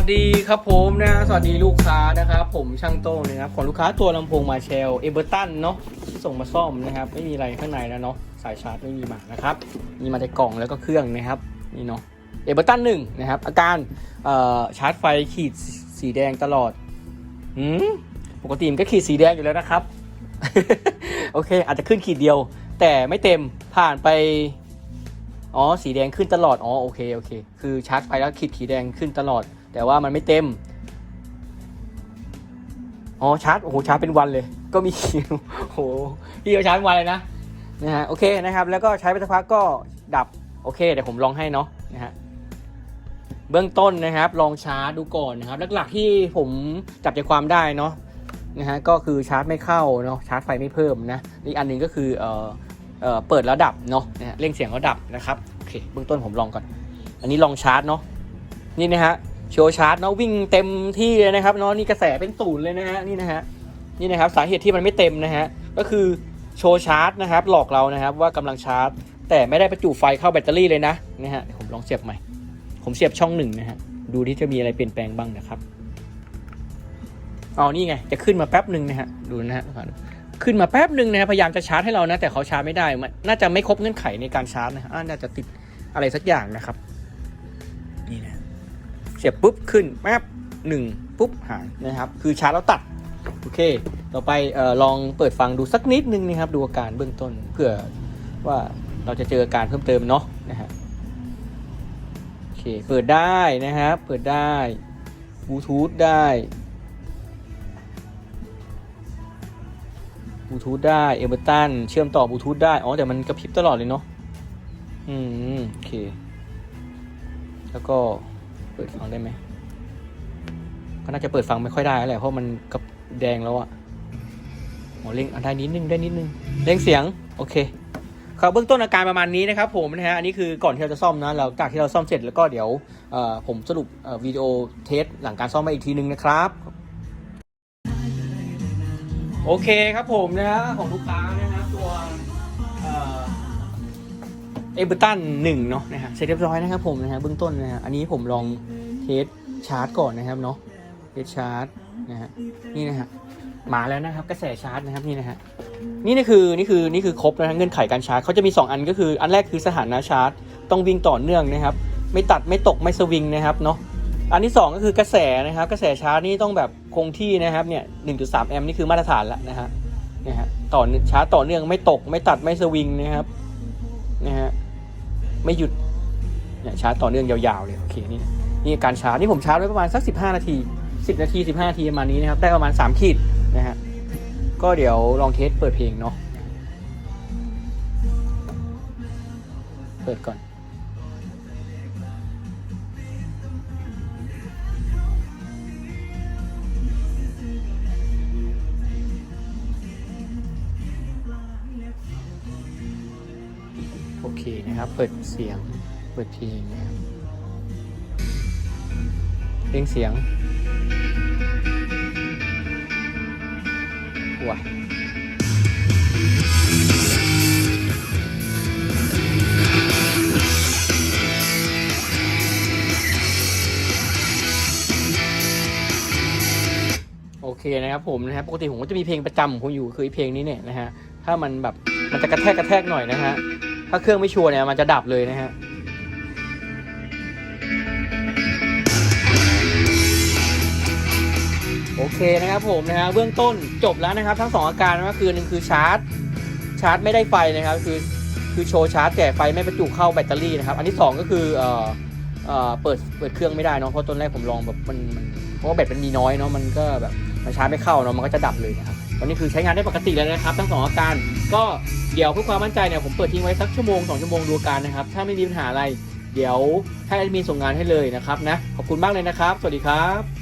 วัสดีครับผมนะสวัสดีลูกค้านะครับผมช่างโต้งนะครับของลูกค้าตัวลำโพงมาเชลเอเบอร์ตันเนาะที่ส่งมาซ่อมนะครับ ไม่มีอะไรข้างในนะเนาะสายชาร์จไม่มีมานะครับ มีมาแต่กล่องแล้วก็เครื่องนะครับนี่เนาะเอเบอร์ตันหนึ่งนะครับอาการชาร์จไฟขีดสีแดงตลอดหืมปกติมันก็ขีดสีแดงอยู่แล้วนะครับ โอเค อาจจะขึ้นขีดเดียว แต่ไม่เต็มผ่านไปอ๋อสีแดงขึ้นตลอดอ๋อโอเคโอเค คือชาร์จไปแล้วขีดสีแดงขึ้นตลอด แต่ว่ามันไม่เต็ม อ๋อชาร์จโอ้โหชาร์จเป็นวันเลย ก็มีโอ้โหพี่เอาชาร์จวันเลยนะนะฮะโอเคนะครับ แล้วก็ใช้ไปสักพักก็ดับโอเคเดี๋ยวผมลองให้เนาะนะฮะเบื้องต้นนะครับ ลองชาร์จดูก่อนนะครับ หลักๆที่ผมจับใจความได้เนาะนะฮะก็คือชาร์จไม่เข้าเนาะชาร์จไฟไม่เพิ่มนะอีกอันหนึ่งก็คือเอ่อเอ่อเปิดแล้วดับเนาะนะฮะเร่งเสียงแล้วดับนะครับโอเคเบื้องต้นผมลองก่อน อันนี้ลองชาร์จเนาะนี่นะฮะ โชว์ชาร์จเนาะวิ่งเต็มที่เลยนะครับเนาะนี่กระแสเป็นศูนย์เลยนะฮะนี่นะฮะนี่นะครับสาเหตุที่มันไม่เต็มนะฮะก็คือโชว์ชาร์จนะครับ หลอกเรานะครับว่ากำลังชาร์จ แต่ไม่ได้ประจุไฟเข้าแบตเตอรี่เลยนะนะฮะเดี๋ยวผมลองเสียบใหม่ ผมเสียบช่องหนึ่งนะฮะดูที่จะมีอะไรเปลี่ยนแปลงบ้างนะครับอ๋อนี่ไงจะขึ้นมาแป๊บหนึ่งนะฮะดูนะฮะขึ้นมาแป๊บหนึ่งนะพยายามจะชาร์จให้เรานะแต่เขาชาร์จไม่ได้มันน่าจะไม่ครบเงื่อนไขในการชาร์จนะอ่าน่าจะติดอะไรสักอย่างนะครับ นี่นะ เสียบปุ๊บขึ้นแป๊บหนึ่งปุ๊บหายนะครับ คือชาร์จแล้วตัด โอเค ต่อไปออลองเปิดฟังดูสักนิดนึงนะครับ ดูอาการเบื้องต้นเพื่อว่าเราจะเจออาการเพิ่มเติมเนาะนะฮะโอเค เปิดได้นะครับ เปิดได้บลูทูธได้บลูทูธได้เอเบอร์ตันเชื่อมต่อบลูทูธได้ อ๋อ แต่มันกระพริบตลอดเลยเนาะ อืม โอเค แล้วก็ เปิดฟังได้ไหม ก็น่าจะเปิดฟังไม่ค่อยได้แหละเพราะมันกับแดงแล้วอะโอ้เร่งอะได้นิดนึงได้นิดนึงเร่งเสียง โอเค ครับเบื้องต้นอาการประมาณนี้นะครับผมนะฮะ อันนี้คือก่อนที่เราจะซ่อมนะเราจากที่เราซ่อมเสร็จแล้วก็เดี๋ยวผมสรุปวิดีโอเทสหลังการซ่อมมาอีกทีนึงนะครับโอเคครับผมนะฮะของลูกค้านะฮะ เอเบอร์ตันหนึ่งเนาะนะฮะเสร็จเรียบร้อยนะครับผมนะฮะเบื้องต้นนะฮะอันนี้ผมลองเทสชาร์จก่อนนะครับเนาะเทสชาร์จนะฮะนี่นะฮะมาแล้วนะครับกระแสชาร์จนะครับนี่นะฮะนี่นี่คือนี่คือนี่คือครบนะฮะเงื่อนไขการชาร์จเขาจะมี 2 อันก็คืออันแรกคือสถานะชาร์จ ต้องวิ่งต่อเนื่องนะครับ ไม่ตัดไม่ตกไม่สวิงนะครับเนาะอันที่ 2 ก็คือกระแสนะครับ กระแสชาร์จนี่ต้องแบบคงที่นะครับเนี่ย1.3 แอมป์นี่คือมาตรฐานแล้วนะฮะนะฮะต่อชาร์จต่อเนื่องไม่ตกไม่ตัดไม่สวิงนะครับ ไม่หยุดเนี่ยชาร์จต่อเนื่องยาวๆเลยโอเคนี่นี่การชาร์จนี่ผมชาร์จไว้ประมาณสัก 15 นาที 10 นาที 15 นาทีประมาณนี้นะครับได้ประมาณ 3 ขีดนะฮะก็เดี๋ยวลองเทสเปิดเพลงเนาะเปิดก่อน เคนะครับ เปิดเสียง เปิดเพลงนะครับเพลงเสียงว้าโอเคนะครับผมนะครับปกติผมก็จะมีเพลงประจำของผมอยู่คือเพลงนี้เนี่ยนะฮะถ้ามันแบบมันจะกระแทกกระแทกหน่อยนะฮะ ถ้าเครื่องไม่ชัวร์เนี่ยมันจะดับเลยนะฮะโอเคนะครับผมนะฮะเบื้องต้นจบแล้วนะครับ ทั้งสองอาการก็คือหนึ่งคือชาร์จ ชาร์จไม่ได้ไฟนะครับ คือคือโชว์ชาร์จแต่ไฟไม่ประจุเข้าแบตเตอรี่นะครับ อันที่สองก็คือเอ่อเอ่อเปิดเปิดเครื่องไม่ได้เนาะเพราะตอนแรกผมลองแบบมันมันเพราะว่าแบตมันมีน้อยเนาะมันก็แบบมันชาร์จไม่เข้าเนาะมันก็จะดับเลยนะครับ ตอนนี้คือใช้งานได้ปกติแล้วนะครับ ทั้งสองอาการ ก็เดี๋ยวเพื่อความมั่นใจเนี่ยผมเปิดทิ้งไว้สักชั่วโมงสองชั่วโมงดูการนะครับ ถ้าไม่มีปัญหาอะไร เดี๋ยวให้แอดมินส่งงานให้เลยนะครับนะ ขอบคุณมากเลยนะครับ สวัสดีครับ